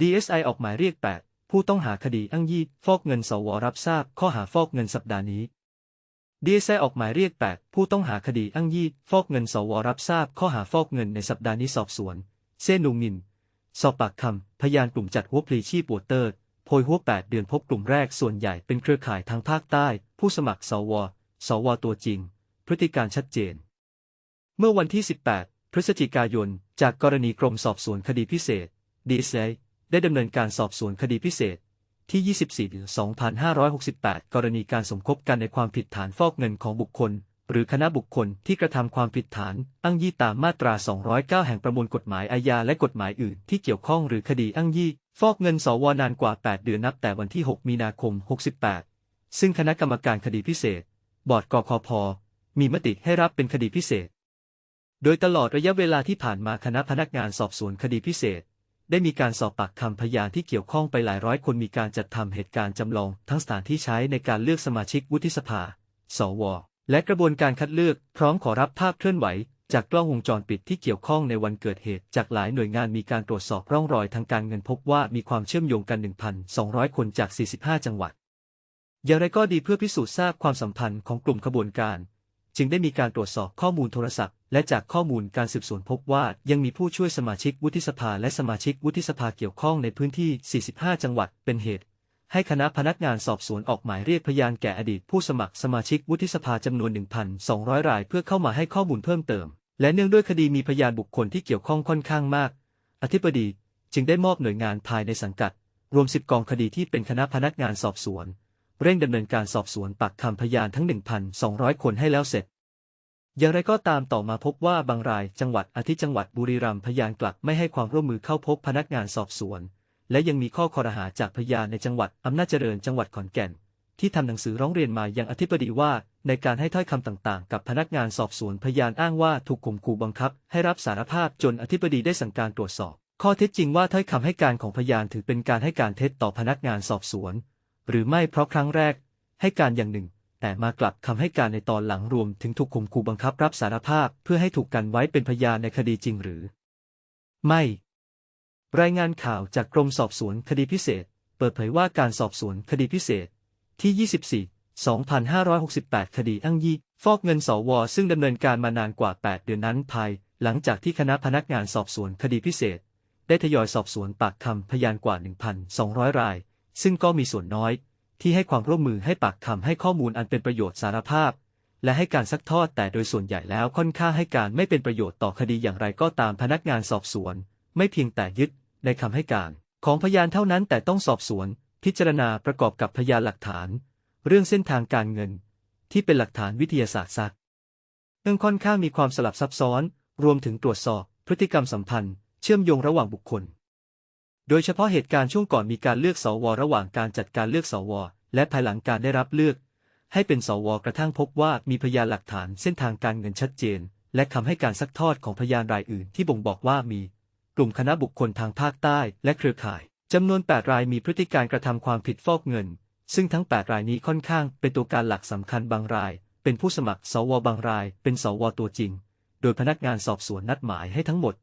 DSI ออกหมายเรียก 8 ผู้ต้องหาคดีอ้างยี่ฟอกเงินสวรับทราบข้อหาฟอกเงินสัปดาห์นี้ DSI ออกหมายเรียก 8 ผู้ต้องหาคดีอ้างยี่ฟอกเงินสวรับทราบข้อหาฟอกเงินในสัปดาห์นี้สอบสวน เซนุงนิน สอบปากคำ พยานกลุ่มจัดหัวพลีชีพวเตอร์โพยหัว 8 เดือนพบกลุ่มแรกส่วนใหญ่เป็นเครือข่ายทางภาคใต้ ผู้สมัครสว สวตัวจริง พฤติการชัดเจน เมื่อวันที่ 18 พฤศจิกายน จากกรณีกรมสอบสวนคดีพิเศษ DSI ได้ดำเนินการสอบสวนคดีพิเศษ ที่ 24,2568 กรณีการสมคบกันในความผิดฐานฟอกเงินของบุคคล หรือคณะบุคคลที่กระทำความผิดฐานอ้างยี่ตามมาตรา 209 แห่งประมวลกฎหมายอาญาและกฎหมายอื่นที่เกี่ยวข้องหรือคดีอ้างยี่ ฟอกเงินสวนานกว่า 8 เดือนนับแต่วันที่ 6 มีนาคม 68 ซึ่งคณะกรรมการคดีพิเศษ บอร์ดกคพมีมติให้รับเป็นคดีพิเศษ โดยตลอดระยะเวลาที่ผ่านมาคณะพนักงานสอบสวนคดีพิเศษ ได้มีการสอบปากคำพยานที่เกี่ยวข้องไปหลายร้อยคนมีการจัดทำเหตุการณ์จำลอง ทั้งสถานที่ใช้ในการเลือกสมาชิกวุฒิสภา สว และกระบวนการคัดเลือก พร้อมขอรับภาพเคลื่อนไหว จากกล้องวงจรปิดที่เกี่ยวข้องในวันเกิดเหตุ จากหลายหน่วยงานมีการตรวจสอบร่องรอยทางการเงินพบว่ามีความเชื่อมโยงกัน 1,200 คนจาก 45 จังหวัด อย่างไรก็ดีเพื่อพิสูจน์ทราบความสัมพันธ์ของกลุ่มขบวนการ จึงได้มีการตรวจสอบข้อมูลโทรศัพท์ และจากข้อมูลการสืบสวนพบว่ายังมีผู้ช่วยสมาชิกวุฒิสภาและสมาชิกวุฒิสภาเกี่ยวข้องในพื้นที่ 45 จังหวัด เป็นเหตุ ให้คณะพนักงานสอบสวนออกหมายเรียกพยานแก่อดีตผู้สมัครสมาชิกวุฒิสภาจำนวน 1,200 ราย เพื่อเข้ามาให้ข้อมูลเพิ่มเติม และเนื่องด้วยคดีมีพยานบุคคลที่เกี่ยวข้องค่อนข้างมาก อธิบดีจึงได้มอบหน่วยงานภายในสังกัด รวม 10 กองคดีที่เป็นคณะพนักงานสอบสวน เร่งดำเนินการสอบสวนปากคำพยานทั้ง 1,200 คนให้แล้วเสร็จ อย่างไรก็ตามต่อมาพบว่าบางรายจังหวัดอาทิจังหวัดบุรีรัมย์พยานกลับไม่ให้ความร่วมมือเข้าพบพนักงานสอบสวน และยังมีข้อคอรหาจากพยานในจังหวัดอำนาจเจริญจังหวัดขอนแก่น ที่ทำหนังสือร้องเรียนมายังอธิบดีว่าในการให้ถ้อยคำต่างๆ กับพนักงานสอบสวนพยานอ้างว่าถูกข่มขู่บังคับ ให้รับสารภาพจนอธิบดีได้สั่งการตรวจสอบ ข้อเท็จจริงว่าถ้อยคำให้การของพยานถือเป็นการให้การเท็จต่อพนักงานสอบสวน หรือไม่เพราะครั้งแรก ให้การอย่างหนึ่ง แต่มากลับคำให้การในตอนหลังรวมถึงถูกข่มขู่บังคับรับสารภาพเพื่อให้ถูกกันไว้เป็นพยานในคดีจริงหรือ ไม่ รายงานข่าวจากกรมสอบสวนคดีพิเศษ เปิดเผยว่าการสอบสวนคดีพิเศษ ที่ 24 2568 คดีอ้างยี่ฟอกเงินสว ซึ่งดำเนินการมานานกว่า 8 เดือนนั้นภาย หลังจากที่คณะพนักงานสอบสวนคดีพิเศษ ได้ทยอยสอบสวนปากคำพยานกว่า 1,200 ราย ซึ่งก็มีส่วนน้อย ที่ให้ความร่วมมือให้ปากคำให้ข้อมูลอันเป็นประโยชน์สารภาพ และให้การซักทอดแต่โดยส่วนใหญ่แล้วค่อนข้างให้การไม่เป็นประโยชน์ต่อคดีอย่างไรก็ตามพนักงานสอบสวน ไม่เพียงแต่ยึดในคำให้การ ของพยานเท่านั้นแต่ต้องสอบสวน พิจารณาประกอบกับพยานหลักฐาน เรื่องเส้นทางการเงิน ที่เป็นหลักฐานวิทยาศาสตร์ซักเรื่องค่อนข้างมีความสลับซับซ้อน รวมถึงตรวจสอบพฤติกรรมสัมพันธ์ เชื่อมโยงระหว่างบุคคล โดยเฉพาะเหตุการณ์ช่วงก่อนมีการเลือกสว ระหว่างการจัดการเลือกสว และภายหลังการได้รับเลือก ให้เป็นสว กระทั่งพบว่ามีพยานหลักฐานเส้นทางการเงินชัดเจน และคำให้การซักทอดของพยานรายอื่นที่บ่งบอกว่ามี กลุ่มคณะบุคคลทางภาคใต้และเครือข่ายจำนวน 8 รายมีพฤติการกระทำความผิดฟอกเงิน ซึ่งทั้ง 8 รายนี้ค่อนข้างเป็นตัวการหลักสำคัญบางราย เป็นผู้สมัครสวบางราย เป็นสวตัวจริง โดยพนักงานสอบสวนนัดหมายให้ทั้งหมด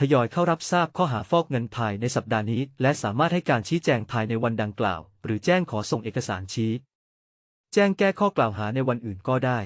ทยอยเข้ารับทราบข้อหาฟอกเงินภายในสัปดาห์นี้ และสามารถให้การชี้แจงภายในวันดังกล่าว หรือแจ้งขอส่งเอกสารชี้ แจ้งแก้ข้อกล่าวหาในวันอื่นก็ได้